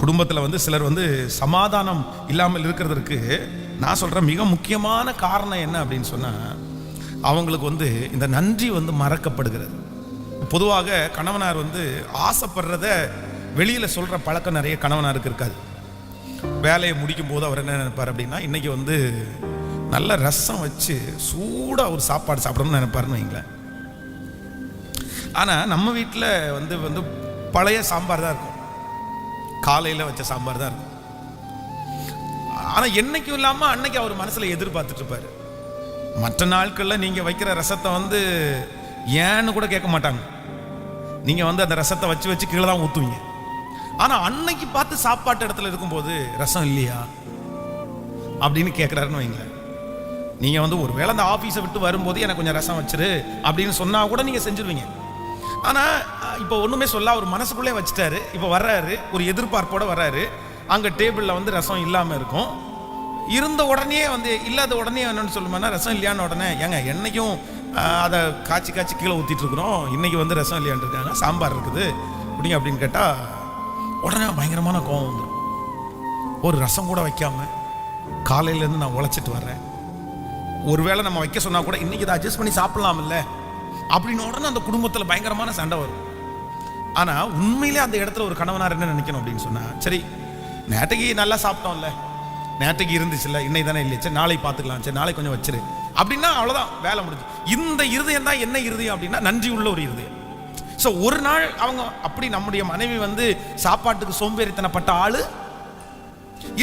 குடும்பத்தில் வந்து சிலர் வந்து சமாதானம் இல்லாமல் இருக்கிறதுக்கு நான் சொல்கிறேன் மிக முக்கியமான காரணம் என்ன அப்படின்னு சொன்னால் அவங்களுக்கு வந்து இந்த நன்றி வந்து மறக்கப்படுகிறது. பொதுவாக கணவனார் வந்து ஆசைப்படுறத வெளியில் சொல்கிற பழக்கம் நிறைய கணவனாருக்கு இருக்காது. வேலையை முடிக்கும் போது அவர் என்ன நினைப்பார் அப்படின்னா இன்னைக்கு வந்து நல்ல ரசம் வச்சு சூடாக ஒரு சாப்பாடு சாப்பிடணும்னு நினைப்பாருன்னு வைங்களேன். ஆனால் நம்ம வீட்டில் வந்து வந்து பழைய சாம்பார் தான் இருக்கும். காலையில் வச்ச சாம்பார் தான் இருக்கும். ஆனால் என்னைக்கும் இல்லாமல் அன்னைக்கு அவர் மனசில் எதிர்பார்த்துட்டு இருப்பார். மற்ற நாட்களில் நீங்கள் வைக்கிற ரசத்தை வந்து ஏன்னு கூட கேட்க மாட்டாங்க. நீங்கள் வந்து அந்த ரசத்தை வச்சு வச்சு கீழே தான் ஊற்றுவீங்க ஆனால் அன்னைக்கு பார்த்து சாப்பாட்டு இடத்துல இருக்கும்போது ரசம் இல்லையா? அப்படின்னு கேட்குறாருன்னு வைங்களேன். நீங்கள் வந்து ஒரு வேளை அந்த ஆஃபீஸை விட்டு வரும்போது எனக்கு கொஞ்சம் ரசம் வச்சிரு அப்படின்னு சொன்னால் கூட நீங்கள் செஞ்சுருவீங்க. ஆனால் இப்போ ஒன்றுமே சொல்ல அவர் மனசுக்குள்ளே வச்சுட்டாரு. இப்போ வர்றாரு ஒரு எதிர்பார்ப்போடு வர்றாரு. அங்கே டேபிளில் வந்து ரசம் இல்லாமல் இருக்கும். இருந்த உடனே வந்து இல்லாத உடனே என்னென்னு சொல்லுமானா ரசம் இல்லையான்னு உடனே ஏங்க என்னைக்கும் அதை காய்ச்சி காய்ச்சி கீழே ஊற்றிட்டு இருக்கிறோம். வந்து ரசம் இல்லையான்னு இருக்காங்க. சாம்பார் இருக்குது. அப்படிங்க அப்படின்னு கேட்டால் உடனே பயங்கரமான கோவம் வந்துடும் ஒரு ரசம் கூட வைக்காம காலையிலேருந்து நான் உழைச்சிட்டு வர்றேன். ஒருவேளை நம்ம வைக்க சொன்னால் கூட இன்றைக்கி இதை அட்ஜஸ்ட் பண்ணி சாப்பிடலாம்ல. அப்படின்னு உடனே அந்த குடும்பத்தில் பயங்கரமான சண்டை வரும். ஆனால் உண்மையிலே அந்த இடத்துல ஒரு கணவனார் என்ன நினைக்கணும் அப்படின்னு சொன்னால் சரி நேற்றுக்கு நல்லா சாப்பிட்டோம்ல நேற்றுக்கு இருந்துச்சுல்ல இன்னைக்கு தானே இல்லையா சரி நாளை பார்த்துக்கலாம் சரி நாளை கொஞ்சம் வச்சிரு. அப்படின்னா அவ்வளோதான் வேலை முடிஞ்சு. இந்த இருதயம் தான் என்ன இருதயம் அப்படின்னா நன்றி உள்ள ஒரு இருதயம். ஸோ ஒரு நாள் அவங்க அப்படி நம்முடைய மனைவி வந்து சாப்பாட்டுக்கு சோம்பேறித்தனப்பட்ட ஆள்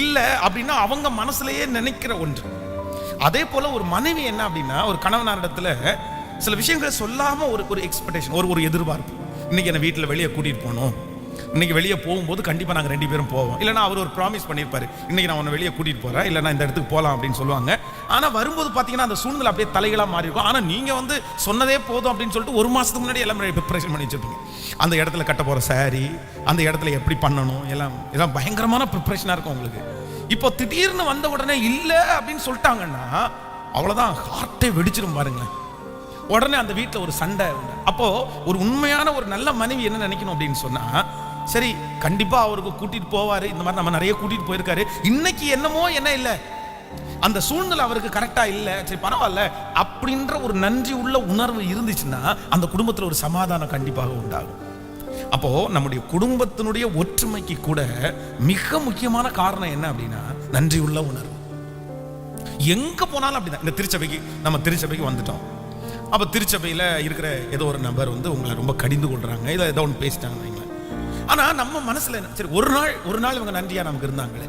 இல்லை அப்படின்னா அவங்க மனசுலயே நினைக்கிற ஒன்று. அதே போல ஒரு மனைவி என்ன அப்படின்னா ஒரு கணவனாரிடத்துல சில விஷயங்களை சொல்லாமல் ஒரு ஒரு எக்ஸ்பெக்டேஷன் ஒரு ஒரு எதிர்பார்ப்பு. இன்னைக்கு என்னை வீட்டில் வெளியே கூட்டிகிட்டு போகணும். இன்றைக்கி வெளியே போகும்போது கண்டிப்பாக நாங்கள் ரெண்டு பேரும் போவோம். இல்லைனா அவர் ஒரு ப்ராமிஸ் பண்ணியிருப்பார் இன்றைக்கி நான் உன்னை வெளியே கூட்டிகிட்டு போகிறேன் இல்லைனா இந்த இடத்துக்கு போகலாம் அப்படின்னு சொல்லுவாங்க. ஆனால் வரும்போது பார்த்தீங்கன்னா அந்த சூழ்நிலை அப்படியே தலைகளாக மாறி இருக்கும். நீங்கள் வந்து சொன்னதே போதும் அப்படின்னு சொல்லிட்டு ஒரு மாதத்துக்கு முன்னாடி எல்லாம் ப்ரிப்பரேஷன் பண்ணி வச்சுருப்பீங்க. அந்த இடத்துல கட்ட போகிற சாரி அந்த இடத்துல எப்படி பண்ணணும் எல்லாம் எல்லாம் பயங்கரமான ப்ரிப்பரேஷனாக இருக்கும் உங்களுக்கு. இப்போ திடீர்னு வந்த உடனே இல்லை அப்படின்னு சொல்லிட்டாங்கன்னா அவ்வளோதான் ஹார்ட்டே வெடிச்சிடும் பாருங்களேன். உடனே அந்த வீட்டில் ஒரு சண்டை. உண்டு அப்போ ஒரு உண்மையான ஒரு நல்ல மனைவி என்ன நினைக்கணும் அப்படின்னு சொன்னா சரி கண்டிப்பா அவருக்கு கூட்டிட்டு போவாரு. இந்த மாதிரி நம்ம நிறைய கூட்டிட்டு போயிருக்காரு. இன்னைக்கு என்னமோ என்ன இல்லை. அந்த சூழ்நிலை அவருக்கு கரெக்டா இல்லை. சரி பரவாயில்ல. அப்படின்ற ஒரு நன்றி உள்ள உணர்வு இருந்துச்சுன்னா அந்த குடும்பத்தில் ஒரு சமாதானம் கண்டிப்பாக உண்டாகும். அப்போ நம்முடைய குடும்பத்தினுடைய ஒற்றுமைக்கு கூட மிக முக்கியமான காரணம் என்ன அப்படின்னா நன்றி உள்ள உணர்வு. எங்க போனாலும் அப்படிதான். இந்த திருச்சபைக்கு நம்ம திருச்சபைக்கு வந்துட்டோம். அப்போ திருச்சபையில் இருக்கிற ஏதோ ஒரு நபர் வந்து உங்களை ரொம்ப கடிந்து கொள்கிறாங்க இதை ஏதோ ஒன்று பேசிட்டாங்க ஆனால் நம்ம மனசுல என்ன சரி ஒரு நாள் ஒரு நாள் இவங்க நன்றியா நமக்கு இருந்தாங்களே?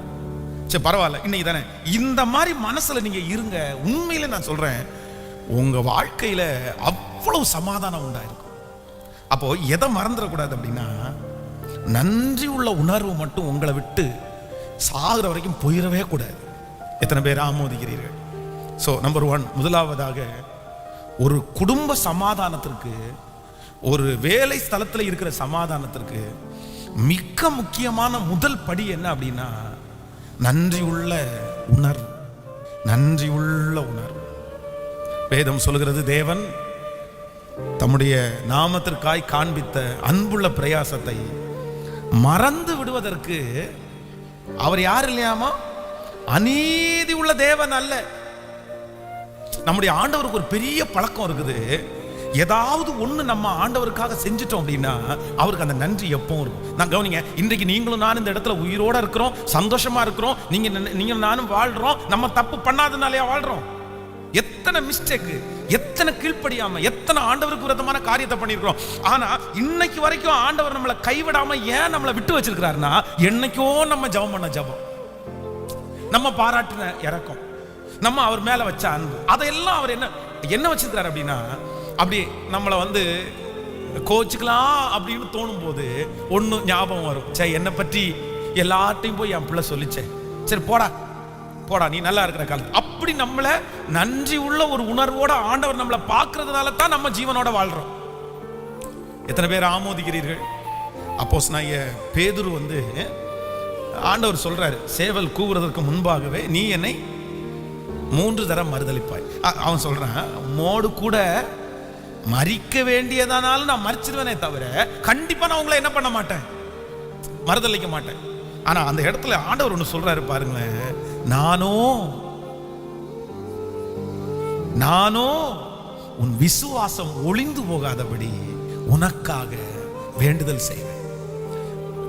சரி பரவாயில்ல இன்னைக்கு தானே. இந்த மாதிரி மனசுல நீங்கள் இருங்க. உண்மையில நான் சொல்கிறேன் உங்கள் வாழ்க்கையில அவ்வளவு சமாதானம் உண்டாயிருக்கும். அப்போது எதை மறந்துடக்கூடாது அப்படின்னா நன்றி உள்ள உணர்வு மட்டும் உங்களை விட்டு சாகுற வரைக்கும் போயிடவே கூடாது. எத்தனை பேர் ஆமோதிக்கிறீர்கள்? ஸோ நம்பர் ஒன் முதலாவதாக ஒரு குடும்ப சமாதானத்திற்கு ஒரு வேலை ஸ்தலத்தில் இருக்கிற சமாதானத்திற்கு மிக்க முக்கியமான முதல் படி என்ன அப்படின்னா நன்றி உள்ள உணர்வு. நன்றி உள்ள உணர்வு. வேதம் சொல்கிறது தேவன் தம்முடைய நாமத்திற்காய் காண்பித்த அன்புள்ள பிரயாசத்தை மறந்து விடுவதற்கு அவர் யார் இல்லையாமா? அநீதி உள்ள தேவன் அல்ல. நம்முடைய ஆண்டவருக்கு ஒரு பெரிய பழக்கம் இருக்குது. ஏதாவது ஒன்று நம்ம ஆண்டவருக்காக செஞ்சுட்டோம் அப்படின்னா அவருக்கு அந்த நன்றி எப்பவும் இருக்கும். நான் கவனிங்க இன்றைக்கு நீங்களும் நானும் இந்த இடத்துல உயிரோட இருக்கிறோம் சந்தோஷமா இருக்கிறோம். நீங்க நீங்களும் நானும் வாழ்றோம். நம்ம தப்பு பண்ணாதனாலயா வாழ்றோம்? எத்தனை மிஸ்டேக் எத்தனை கீழ்ப்படியாம எத்தனை ஆண்டவருக்கு விரதமான காரியத்தை பண்ணியிருக்கிறோம். ஆனா இன்னைக்கு வரைக்கும் ஆண்டவர் நம்மளை கைவிடாம ஏன் நம்மளை விட்டு வச்சிருக்கிறாருன்னா என்னைக்கோ நம்ம ஜெபம் பண்ண ஜெபம். நம்ம பாராட்டின இறக்கம். நம்ம அவர் மேல வச்ச அன்பு. அதையெல்லாம் அவர் என்ன என்ன வச்சிருக்கிறார் அப்படின்னா அப்படி நம்மளை வந்து கோச்சுக்கலாம் அப்படின்னு தோணும் போது ஒன்று ஞாபகம் வரும். சே என்னை பற்றி எல்லார்ட்டையும் போய் என் பிள்ளை சொல்லிச்சே. சரி போடா போடா நீ நல்லா இருக்கிற காலத்து அப்படி நம்மளை நன்றி உள்ள ஒரு உணர்வோட ஆண்டவர் நம்மளை பார்க்கறதுனால தான் நம்ம ஜீவனோட வாழ்றோம். எத்தனை பேர் ஆமோதிக்கிறீர்கள்? அப்போஸ் நான் பேதுரு வந்து ஆண்டவர் சொல்றாரு சேவல் கூவுறதற்கு முன்பாகவே நீ என்னை மூன்று தரம் மறுதளிப்பாய். அ- அவன் சொல்றான் மோடு கூட மறிக்க வேண்டியதானாலும் நான் மறிச்சிருவேனே தவிர கண்டிப்பா நான் உங்களை என்ன பண்ண மாட்டேன். மறுதளிக்க மாட்டேன். ஆனா அந்த இடத்துல ஆண்டவர் ஒன்று சொல்றாரு பாருங்களேன் நானும் நானோ உன் விசுவாசம் ஒளிந்து போகாதபடி உனக்காக வேண்டுதல் செய்வேன்.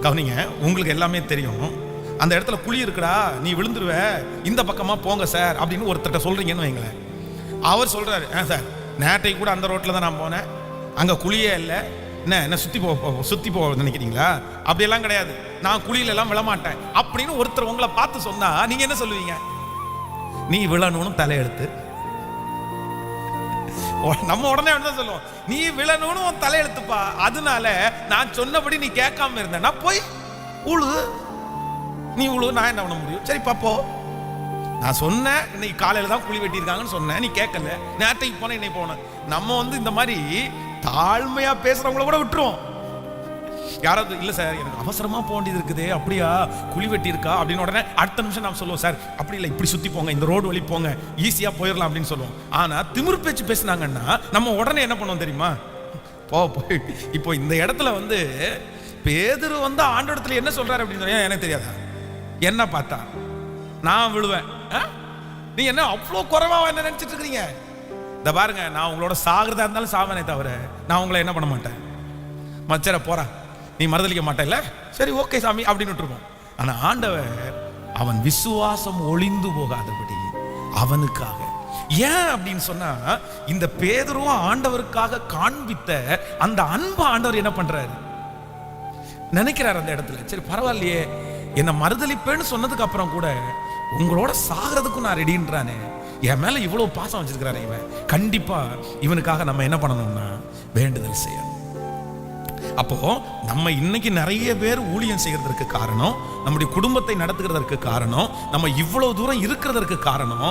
கவனிங்க உங்களுக்கு எல்லாமே தெரியும் அந்த இடத்துல குழி இருக்குடா நீ விழுந்துருவ. இந்த பக்கமாக போங்க சார் அப்படின்னு ஒருத்தர்கிட்ட சொல்கிறீங்கன்னு வைங்களேன். அவர் சொல்கிறாரு ஆ சார் நேட்டை கூட அந்த ரோட்டில் தான் நான் போனேன். அங்கே குழியே இல்லை. என்ன என்ன சுற்றி போ சுற்றி சுத்தி நினைக்கிறீங்களா? அப்படியெல்லாம் கிடையாது. நான் குழியிலலாம் விழமாட்டேன். அப்படின்னு ஒருத்தர் உங்களை பார்த்து சொன்னால் நீங்கள் என்ன சொல்லுவீங்க? நீ விழணும்னு தலையெழுத்து நம்ம உடனே என்ன சொல்லுவோம். நீ விழணும்னு உன் தலையெழுத்துப்பா. அதனால நான் சொன்னபடி நீ கேட்காம இருந்தேன்னா போய் உழு. நீ இவ்வளோ நான் என்ன பண்ண முடியும்? சரி பாப்போ. நான் சொன்னேன் இன்னைக்கு காலையில் தான் குழி வெட்டியிருக்காங்கன்னு சொன்னேன். நீ கேட்கல. நேரத்தைக்கு போனேன் இன்னைக்கு போனேன் நம்ம வந்து இந்த மாதிரி தாழ்மையாக பேசுகிறவங்கள கூட விட்டுருவோம். யாராவது இல்லை சார் எனக்கு அவசரமாக போக வேண்டியது இருக்குது. அப்படியா? குழி வெட்டி இருக்கா அப்படின்னு உடனே அடுத்த நிமிஷம் நாம் சொல்லுவோம் சார் அப்படி இல்லை இப்படி சுற்றி போங்க. இந்த ரோடு வழி போங்க. ஈஸியாக போயிடலாம் அப்படின்னு சொல்லுவோம். ஆனால் திமிர் பேச்சு பேசுனாங்கன்னா நம்ம உடனே என்ன பண்ணுவோம் தெரியுமா? போ போய் இப்போ இந்த இடத்துல வந்து பேதர் வந்து ஆண்டோடத்துல என்ன சொல்கிறாரு அப்படின்னு சொன்னால் எனக்கு தெரியாதா? என்ன பார்த்தா? நான் விழுவேன். ஆ? நீ என்ன அவ்வளோ குறைவா என்ன நினைச்சிட்டு இருக்கிறீங்க? இந்த பாருங்க நான் உங்களோட சாகிறதா இருந்தாலும் சாவனே தவிர நான் உங்களை என்ன பண்ண மாட்டேன்? மச்சர போறா நீ மறுதளிக்க மாட்டேல்ல? சரி ஓகே சாமி அப்படின்னு விட்டுருவோம். ஆனா ஆண்டவர் அவன் விசுவாசம் ஒளிந்து போகாதபடி அவனுக்காக. ஏன் அப்படின்னு சொன்னா இந்த பேதரும் ஆண்டவருக்காக காண்பித்த அந்த அன்பு ஆண்டவர் என்ன பண்றாரு? நினைக்கிறார் அந்த இடத்துல. சரி பரவாயில்லையே. என்னை மறுதளிப்பேன்னு சொன்னதுக்கு அப்புறம் கூட உங்களோட சாகிறதுக்கும் நான் ரெடின்றானே என் மேல இவ்வளவு பாசம் வச்சிருக்கிறாரு இவன். கண்டிப்பா இவனுக்காக நம்ம என்ன பண்ணணும்னா வேண்டுதல் செய்யணும். அப்போ நம்ம இன்னைக்கு நிறைய பேர் ஊழியம் செய்யறதற்கு காரணம் நம்முடைய குடும்பத்தை நடத்துகிறதற்கு காரணம் நம்ம இவ்வளவு தூரம் இருக்கிறதற்கு காரணம்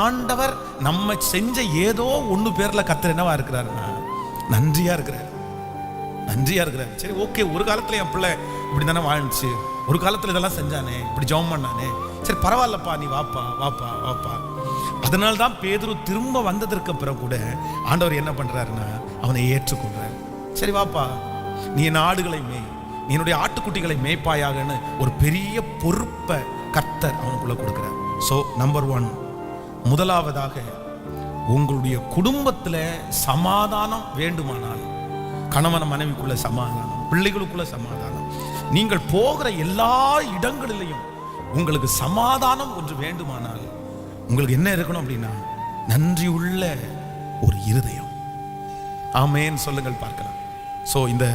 ஆண்டவர் நம்ம செஞ்ச ஏதோ ஒண்ணு பேர்ல கத்தர் என்னவா இருக்கிறாருன்னா நன்றியா இருக்கிறார். நன்றியா இருக்கிறார் சரி ஓகே ஒரு காலத்துல என் பிள்ளை இப்படி தானே வாழ்ந்துச்சு. ஒரு காலத்துல இதெல்லாம் செஞ்சானே இப்படி ஜெபம் பண்ணானே. சரி பரவாயில்லப்பா நீ வாப்பா வாப்பா வாப்பா. அதனால தான் பேதுரு திரும்ப வந்ததற்கு பிறகு கூட ஆண்டவர் என்ன பண்றாருன்னா அவனை ஏற்றுக்கொள்றாரு. சரி வாப்பா நீ என் ஆடுகளை மேய் நீ என்னுடைய ஆட்டுக்குட்டிகளை மேய்ப்பாயாகன்னு ஒரு பெரிய பொறுப்பை கர்த்தர் அவனுக்குள்ள கொடுக்குறார். ஸோ நம்பர் ஒன் முதலாவதாக உங்களுடைய குடும்பத்துல சமாதானம் வேண்டுமானால் கணவன் மனைவிக்குள்ள சமாதானம் பிள்ளைகளுக்குள்ள சமாதானம். நீங்கள் போகிற எல்லா இடங்களிலையும் உங்களுக்கு சமாதானம் ஒன்று வேண்டுமானால் உங்களுக்கு என்ன இருக்கணும் அப்படின்னா நன்றி உள்ள ஒரு இருதயம். ஆமேன்னு சொல்லுங்கள் பார்க்கலாம். ஸோ இந்த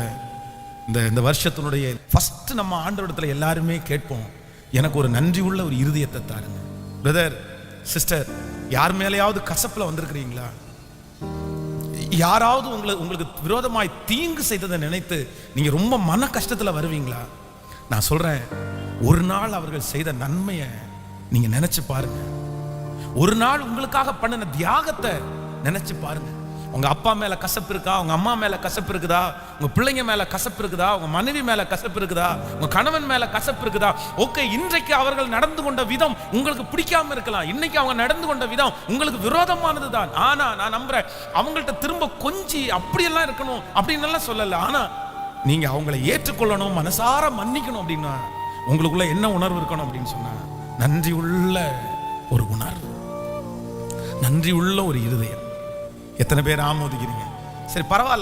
இந்த இந்த வருஷத்தினுடைய ஃபஸ்ட் நம்ம ஆண்டவரிடத்துல எல்லாருமே கேட்போம் எனக்கு ஒரு நன்றி உள்ள ஒரு இருதயத்தை தாருங்க. பிரதர் சிஸ்டர் யார் மேலேயாவது கசப்புல வந்திருக்கிறீங்களா? யாராவது உங்களை உங்களுக்கு விரோதமாய் தீங்கு செய்ததை நினைத்து நீங்க ரொம்ப மன கஷ்டத்துல வருவீங்களா? நான் சொல்றேன் ஒரு நாள் அவர்கள் செய்த நன்மையை நீங்க நினைச்சு பாருங்க. ஒரு நாள் உங்களுக்காக பண்ணின தியாகத்தை நினைச்சு பாருங்க. உங்க அப்பா மேல கசப்பு இருக்கா? உங்க அம்மா மேல கசப்பு இருக்குதா? உங்க பிள்ளைங்க மேல கசப்பு இருக்குதா? உங்க மனைவி மேல கசப்பு இருக்குதா? உங்க கணவன் மேல கசப்பு இருக்குதா? ஓகே இன்றைக்கு அவர்கள் நடந்து கொண்ட விதம் உங்களுக்கு பிடிக்காம இருக்கலாம். இன்னைக்கு அவங்க நடந்து கொண்ட விதம் உங்களுக்கு விரோதமானது தான் ஆனால் நான் நம்புறேன் அவங்கள்ட்ட திரும்ப கொஞ்சி அப்படியெல்லாம் இருக்கணும் அப்படின்னு எல்லாம் சொல்லலை. ஆனா நீங்க அவங்கள ஏற்றுக்கொள்ளணும் மனசார மன்னிக்கணும் அப்படின்னா உங்களுக்குள்ள என்ன உணர்வு இருக்கணும் அப்படின்னு சொன்னால் நன்றி உள்ள ஒரு உணர்வு. நன்றி உள்ள ஒரு இருதயம். எத்தனை பேர் ஆமோதிக்கிறீங்க? சரி பரவாயில்ல.